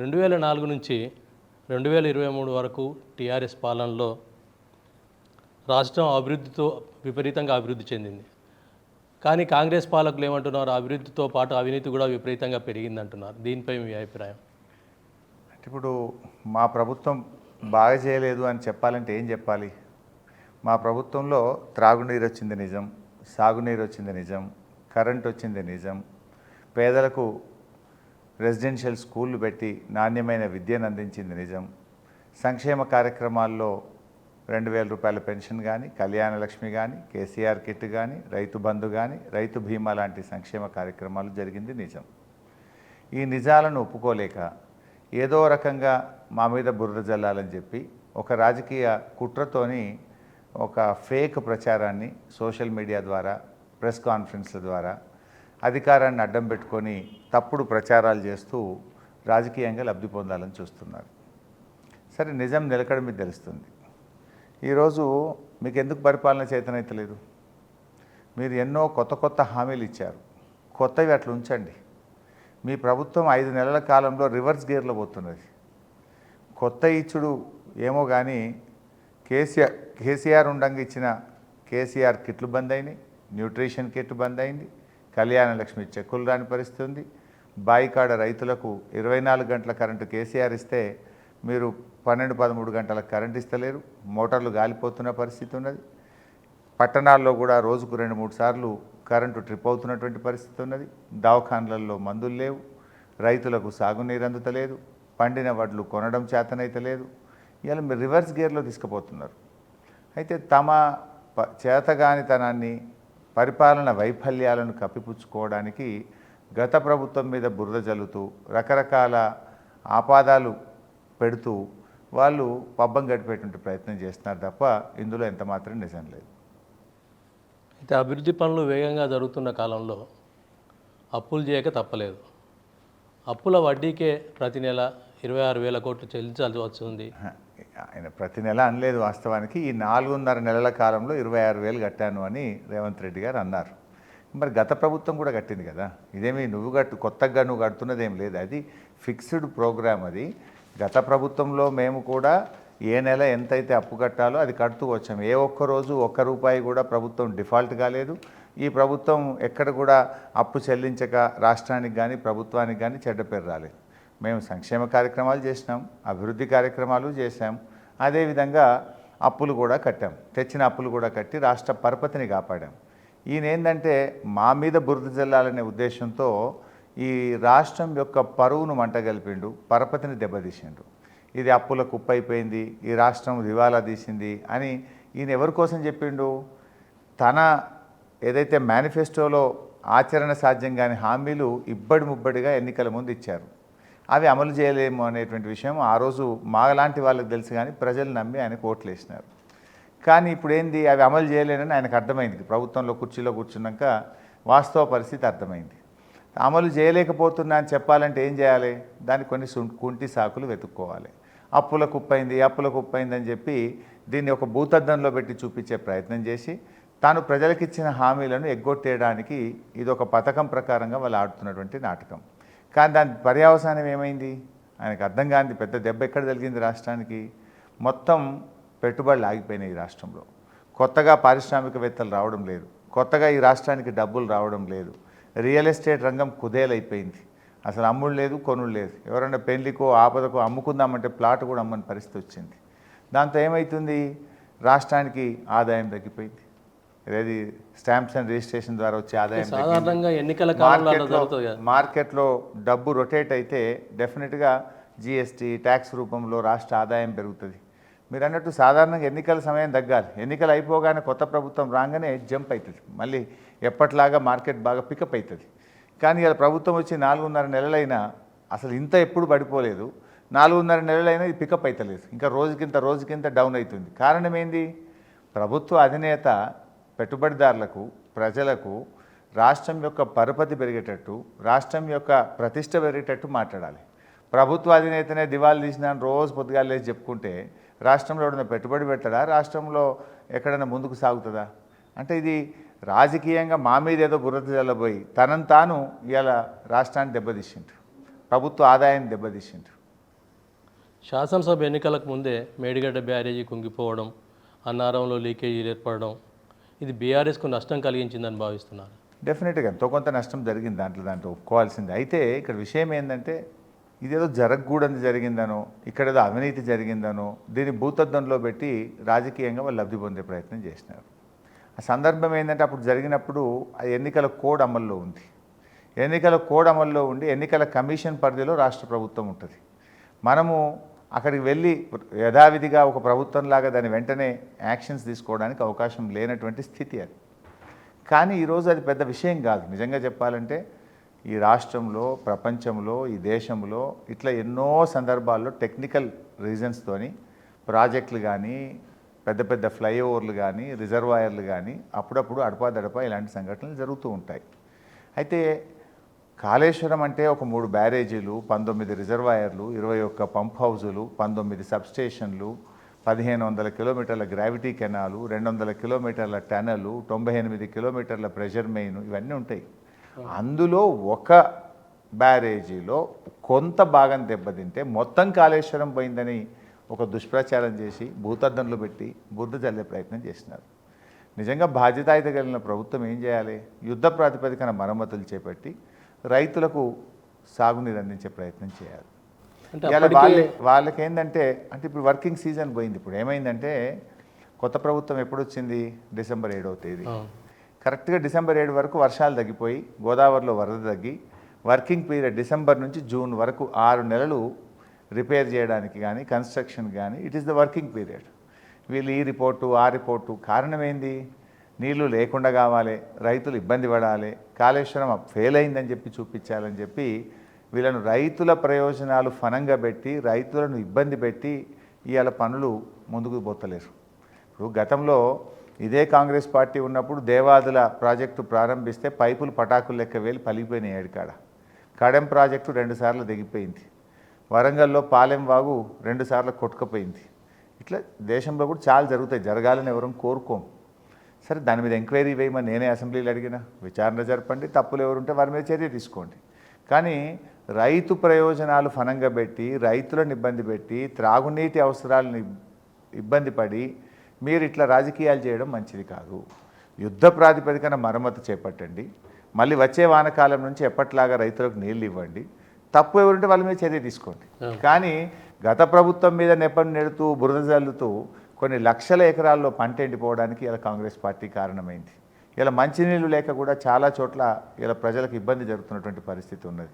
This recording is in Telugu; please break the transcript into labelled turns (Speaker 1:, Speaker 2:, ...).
Speaker 1: రెండు వేల నాలుగు నుంచి రెండు వేల ఇరవై మూడు వరకు టీఆర్ఎస్ పాలనలో రాష్ట్రం అభివృద్ధితో విపరీతంగా అభివృద్ధి చెందింది. కానీ కాంగ్రెస్ పాలకులు ఏమంటున్నారు? అభివృద్ధితో పాటు అవినీతి కూడా విపరీతంగా పెరిగిందంటున్నారు. దీనిపై మీ అభిప్రాయం?
Speaker 2: అంటే ఇప్పుడు మా ప్రభుత్వం బాగా చేయలేదు అని చెప్పాలంటే ఏం చెప్పాలి? మా ప్రభుత్వంలో త్రాగునీరు వచ్చింది నిజం సాగునీరు వచ్చింది నిజం కరెంట్ వచ్చింది నిజం పేదలకు రెసిడెన్షియల్ స్కూళ్ళు పెట్టి నాణ్యమైన విద్యను అందించింది నిజం. సంక్షేమ కార్యక్రమాల్లో రెండు వేల రూపాయల పెన్షన్ కానీ కళ్యాణ లక్ష్మి కానీ కేసీఆర్ కిట్ కానీ రైతు బంధు కానీ రైతు బీమా లాంటి సంక్షేమ కార్యక్రమాలు జరిగింది నిజం. ఈ నిజాలను ఒప్పుకోలేక ఏదో రకంగా మా మీద బుర్ర జల్లాలని చెప్పి ఒక రాజకీయ కుట్రతోని ఒక ఫేక్ ప్రచారాన్ని సోషల్ మీడియా ద్వారా ప్రెస్ కాన్ఫరెన్స్ల ద్వారా అధికారాన్ని అడ్డం పెట్టుకొని తప్పుడు ప్రచారాలు చేస్తూ రాజకీయంగా లబ్ధి పొందాలని చూస్తున్నారు. సరే నిజం నిలకడ మీద తెలుస్తుంది. ఈరోజు మీకు ఎందుకు పరిపాలన చేతనైతలేదు మీరు ఎన్నో కొత్త కొత్త హామీలు ఇచ్చారు. కొత్తవి అట్లా ఉంచండి. మీ ప్రభుత్వం ఐదు నెలల కాలంలో రివర్స్ గేర్లో పోతున్నది. కొత్త ఇచ్చుడు ఏమో కానీ కేసీఆర్ కేసీఆర్ ఉండంగా ఇచ్చిన కేసీఆర్ కిట్లు బంద్ అయినాయి న్యూట్రిషన్ కిట్ బంద్ అయింది కళ్యాణ లక్ష్మి చెక్కులు రాని పరిస్థితి ఉంది బాయికాడ రైతులకు ఇరవై నాలుగు గంటల కరెంటు కేసీఆర్ ఇస్తే మీరు పన్నెండు పదమూడు గంటల కరెంట్ ఇస్తలేరు. మోటార్లు గాలిపోతున్న పరిస్థితి ఉన్నది. పట్టణాల్లో కూడా రోజుకు రెండు మూడు సార్లు కరెంటు ట్రిప్ అవుతున్నటువంటి పరిస్థితి ఉన్నది. దవాఖాన్లలో మందులు లేవు. రైతులకు సాగునీరు అందుతలేదు. పండిన వడ్లు కొనడం చేతనైతలేదు. ఇలా మీరు రివర్స్ గేర్లో తీసుకుపోతున్నారు. అయితే తమ చేతగానితనాన్ని పరిపాలన వైఫల్యాలను కప్పిపుచ్చుకోవడానికి గత ప్రభుత్వం మీద బురద జల్లుతూ రకరకాల ఆపాదాలు పెడుతూ వాళ్ళు పబ్బం గడిపేటువంటి ప్రయత్నం చేస్తున్నారు తప్ప ఇందులో ఎంత మాత్రం నిజం లేదు.
Speaker 1: అయితే అభివృద్ధి పనులు వేగంగా జరుగుతున్న కాలంలో అప్పులు చేయక తప్పలేదు. అప్పుల వడ్డీకే ప్రతి నెల ఇరవై ఆరు వేల కోట్లు చెల్లించాల్సి వస్తుంది
Speaker 2: ఆయన ప్రతి నెల అనలేదు వాస్తవానికి ఈ నాలుగున్నర నెలల కాలంలో ఇరవై ఆరు వేలు కట్టాను అని రేవంత్ రెడ్డి గారు అన్నారు. మరి గత ప్రభుత్వం కూడా కట్టింది కదా? ఇదేమి నువ్వు కట్టు కొత్తగా నువ్వు కడుతున్నది ఏం లేదు. అది ఫిక్స్డ్ ప్రోగ్రామ్ అది. గత ప్రభుత్వంలో మేము కూడా ఏ నెల ఎంతైతే అప్పు కట్టాలో అది కడుతూ వచ్చాం. ఏ ఒక్క రోజు ఒక్క రూపాయి కూడా ప్రభుత్వం డిఫాల్ట్ కాలేదు. ఈ ప్రభుత్వం ఎక్కడ కూడా అప్పు చెల్లించక రాష్ట్రానికి కానీ ప్రభుత్వానికి కానీ చెడ్డ పేరు రాలేదు. మేము సంక్షేమ కార్యక్రమాలు చేసినాం అభివృద్ధి కార్యక్రమాలు చేశాం. అదేవిధంగా అప్పులు కూడా కట్టాం. తెచ్చిన అప్పులు కూడా కట్టి రాష్ట్ర పరపతిని కాపాడాం. ఈయన ఏంటంటే మా మీద బురద జల్లాలనే ఉద్దేశంతో ఈ రాష్ట్రం యొక్క పరువును మంటగలిపిండు పరపతిని దెబ్బతీసిండు. ఇది అప్పుల కుప్పైపోయింది ఈ రాష్ట్రం దివాలా తీసింది అని ఈయన ఎవరి కోసం చెప్పిండు? తన ఏదైతే మేనిఫెస్టోలో ఆచరణ సాధ్యం కాని హామీలు ఇబ్బడి ముబ్బడిగా ఎన్నికల ముందు ఇచ్చారు. అవి అమలు చేయలేము అనేటువంటి విషయం ఆ రోజు మాలాంటి వాళ్ళకి తెలుసు కానీ ప్రజలు నమ్మి ఆయన కోట్లు వేసినారు కానీ ఇప్పుడు ఏంది అవి అమలు చేయలేనని ఆయనకు అర్థమైంది. ప్రభుత్వంలో కుర్చీలో కూర్చున్నాక వాస్తవ పరిస్థితి అర్థమైంది. అమలు చేయలేకపోతున్నా అని చెప్పాలంటే ఏం చేయాలి? దానికి కొన్ని కుంటి సాకులు వెతుక్కోవాలి. అప్పుల కుప్పైంది అప్పుల కుప్పైంది అని చెప్పి దీన్ని ఒక భూతద్దంలో పెట్టి చూపించే ప్రయత్నం చేసి తాను ప్రజలకిచ్చిన హామీలను ఎగ్గొట్టేయడానికి ఇది ఒక పథకం ప్రకారంగా వాళ్ళు ఆడుతున్నటువంటి నాటకం. కానీ దాని పర్యావసానం ఏమైంది? ఆయనకు అర్థం కాని పెద్ద దెబ్బ ఎక్కడ జరిగింది రాష్ట్రానికి? మొత్తం పెట్టుబడులు ఆగిపోయినాయి ఈ రాష్ట్రంలో. కొత్తగా పారిశ్రామికవేత్తలు రావడం లేదు. కొత్తగా ఈ రాష్ట్రానికి డబ్బులు రావడం లేదు. రియల్ ఎస్టేట్ రంగం కుదేలైపోయింది. అసలు అమ్ముడు లేదు కొనుడు లేదు. ఎవరైనా పెళ్ళికో ఆపదకో అమ్ముకుందామంటే ప్లాట్ కూడా అమ్మని పరిస్థితి వచ్చింది. దాంతో ఏమవుతుంది రాష్ట్రానికి ఆదాయం తగ్గిపోయింది. ఏది స్టాంప్స్ అండ్ రిజిస్ట్రేషన్ ద్వారా వచ్చే ఆదాయం.
Speaker 1: సాధారణంగా ఎన్నికల
Speaker 2: మార్కెట్లో మార్కెట్లో డబ్బు రొటేట్ అయితే డెఫినెట్గా జిఎస్టీ ట్యాక్స్ రూపంలో రాష్ట్ర ఆదాయం పెరుగుతుంది. మీరు అన్నట్టు సాధారణంగా ఎన్నికల సమయం తగ్గాలి. ఎన్నికలు అయిపోగానే కొత్త ప్రభుత్వం రాగానే జంప్ అవుతుంది. మళ్ళీ ఎప్పటిలాగా మార్కెట్ బాగా పికప్ అవుతుంది. కానీ ఇలా ప్రభుత్వం వచ్చి నాలుగున్నర నెలలైనా అసలు ఇంత ఎప్పుడు పడిపోలేదు. నాలుగున్నర నెలలైనా ఇది పికప్ అవుతలేదు. ఇంకా రోజుకింత రోజుకింత డౌన్ అవుతుంది. కారణం ఏంది? ప్రభుత్వ అధినేత పెట్టుబడిదారులకు ప్రజలకు రాష్ట్రం యొక్క పరపతి పెరిగేటట్టు రాష్ట్రం యొక్క ప్రతిష్ట పెరిగేటట్టు మాట్లాడాలి. ప్రభుత్వ అధినేతనే దివాళీ తీసిన రోజు పొద్దుగాలు లేచి చెప్పుకుంటే రాష్ట్రంలో ఎవడైనా పెట్టుబడి పెట్టడా? రాష్ట్రంలో ఎక్కడైనా ముందుకు సాగుతుందా? అంటే ఇది రాజకీయంగా మా మీద ఏదో బురద చల్లబోయి తనను తాను ఇవాళ రాష్ట్రాన్ని దెబ్బతీసిండు ప్రభుత్వ ఆదాయాన్ని దెబ్బతీసిండు
Speaker 1: శాసనసభ ఎన్నికలకు ముందే మేడిగడ్డ బ్యారేజీ కుంగిపోవడం అన్నారంలో లీకేజీలు ఏర్పడడం ఇది బీఆర్ఎస్కు నష్టం కలిగించిందని భావిస్తున్నారు.
Speaker 2: డెఫినెట్గా ఎంతో కొంత నష్టం జరిగింది దాంట్లో దాంట్లో ఒప్పుకోవాల్సింది. అయితే ఇక్కడ విషయం ఏంటంటే ఇదేదో జరగకూడదు జరిగిందనో ఇక్కడ ఏదో అవినీతి జరిగిందనో దీన్ని భూతద్దంలో పెట్టి రాజకీయంగా వాళ్ళు లబ్ధి పొందే ప్రయత్నం చేసినారు. ఆ సందర్భం ఏంటంటే అప్పుడు జరిగినప్పుడు ఆ ఎన్నికల కోడ్ అమల్లో ఉంది. ఎన్నికల కోడ్ అమల్లో ఉండి ఎన్నికల కమిషన్ పరిధిలో రాష్ట్ర ప్రభుత్వం ఉంటుంది. మనము అక్కడికి వెళ్ళి యథావిధిగా ఒక ప్రభుత్వంలాగా దాని వెంటనే యాక్షన్స్ తీసుకోవడానికి అవకాశం లేనటువంటి స్థితి అది. కానీ ఈరోజు అది పెద్ద విషయం కాదు. నిజంగా చెప్పాలంటే ఈ రాష్ట్రంలో ప్రపంచంలో ఈ దేశంలో ఇట్లా ఎన్నో సందర్భాల్లో టెక్నికల్ రీజన్స్తోని ప్రాజెక్టులు కానీ పెద్ద పెద్ద ఫ్లైఓవర్లు కానీ రిజర్వాయర్లు కానీ అప్పుడప్పుడు అడపాదడపా ఇలాంటి సంఘటనలు జరుగుతూ ఉంటాయి. అయితే కాళేశ్వరం అంటే ఒక మూడు బ్యారేజీలు పంతొమ్మిది రిజర్వాయర్లు ఇరవై ఒక్క పంప్ హౌజులు పంతొమ్మిది సబ్స్టేషన్లు పదిహేను వందల కిలోమీటర్ల గ్రావిటీ కెనాలు రెండు వందల కిలోమీటర్ల టనలు తొంభై ఎనిమిది కిలోమీటర్ల ప్రెషర్ మెయిన్ ఇవన్నీ ఉంటాయి. అందులో ఒక బ్యారేజీలో కొంత భాగం దెబ్బతింటే మొత్తం కాళేశ్వరం పోయిందని ఒక దుష్ప్రచారం చేసి భూతద్దంలో పెట్టి బుద్ధ చల్లే ప్రయత్నం చేసినారు. నిజంగా బాధ్యతాయుత కలిగిన ప్రభుత్వం ఏం చేయాలి? యుద్ధ ప్రాతిపదికన మరమ్మతులు చేపట్టి రైతులకు సాగునీరు అందించే ప్రయత్నం చేయాలి.
Speaker 1: అప్పటికే
Speaker 2: వాళ్ళే వాళ్ళకి ఏంటంటే అంటే ఇప్పుడు వర్కింగ్ సీజన్ పోయింది ఇప్పుడు. ఏమైందంటే కొత్త ప్రభుత్వం ఎప్పుడు వచ్చింది డిసెంబర్ ఏడవ తేదీ. కరెక్ట్గా డిసెంబర్ ఏడు వరకు వర్షాలు తగ్గిపోయి గోదావరిలో వరద తగ్గి వర్కింగ్ పీరియడ్ డిసెంబర్ నుంచి జూన్ వరకు ఆరు నెలలు రిపేర్ చేయడానికి కానీ కన్స్ట్రక్షన్ కానీ it is the working period. వీళ్ళు ఈ రిపోర్టు ఆ రిపోర్టు కారణం ఏంది? నీళ్ళు లేకుండా కావాలి రైతులు ఇబ్బంది పడాలి కాళేశ్వరం ఫెయిల్ అయిందని చెప్పి చూపించాలని చెప్పి వీళ్ళను రైతుల ప్రయోజనాలు ఫనంగా పెట్టి రైతులను ఇబ్బంది పెట్టి ఇవాళ పనులు ముందుకు పోతలేరు. ఇప్పుడు గతంలో ఇదే కాంగ్రెస్ పార్టీ ఉన్నప్పుడు దేవాదుల ప్రాజెక్టు ప్రారంభిస్తే పైపులు పటాకులు లెక్క వేలు పలిగిపోయినాయి ఏడుకాడ కడెం. ప్రాజెక్టు రెండుసార్లు దిగిపోయింది వరంగల్లో పాలెం వాగు రెండుసార్లు కొట్టుకుపోయింది. ఇట్లా దేశంలో కూడా చాలా జరుగుతాయి జరగాలని ఎవరూ కోరుకోం. సరే దాని మీద ఎంక్వైరీ వేయమని నేనే అసెంబ్లీలో అడిగిన. విచారణ జరపండి తప్పులు ఎవరుంటే వారి మీద చర్య తీసుకోండి. కానీ రైతు ప్రయోజనాలు ఫనంగా పెట్టి రైతులను ఇబ్బంది పెట్టి త్రాగునీటి అవసరాలను ఇబ్బంది పడి మీరు ఇట్లా రాజకీయాలు చేయడం మంచిది కాదు. యుద్ధ ప్రాతిపదికన మరమ్మతు చేపట్టండి. మళ్ళీ వచ్చే వానకాలం నుంచి ఎప్పట్లాగా రైతులకు నీళ్ళు ఇవ్వండి. తప్పు ఎవరుంటే వాళ్ళ మీద చర్య తీసుకోండి. కానీ గత ప్రభుత్వం మీద నెపం నెడుతూ బురద జల్లుతూ కొన్ని లక్షల ఎకరాల్లో పంట ఎండిపోవడానికి ఇలా కాంగ్రెస్ పార్టీ కారణమైంది. ఇలా మంచినీళ్ళు లేక కూడా చాలా చోట్ల ఇలా ప్రజలకు ఇబ్బంది జరుగుతున్నటువంటి పరిస్థితి ఉన్నది.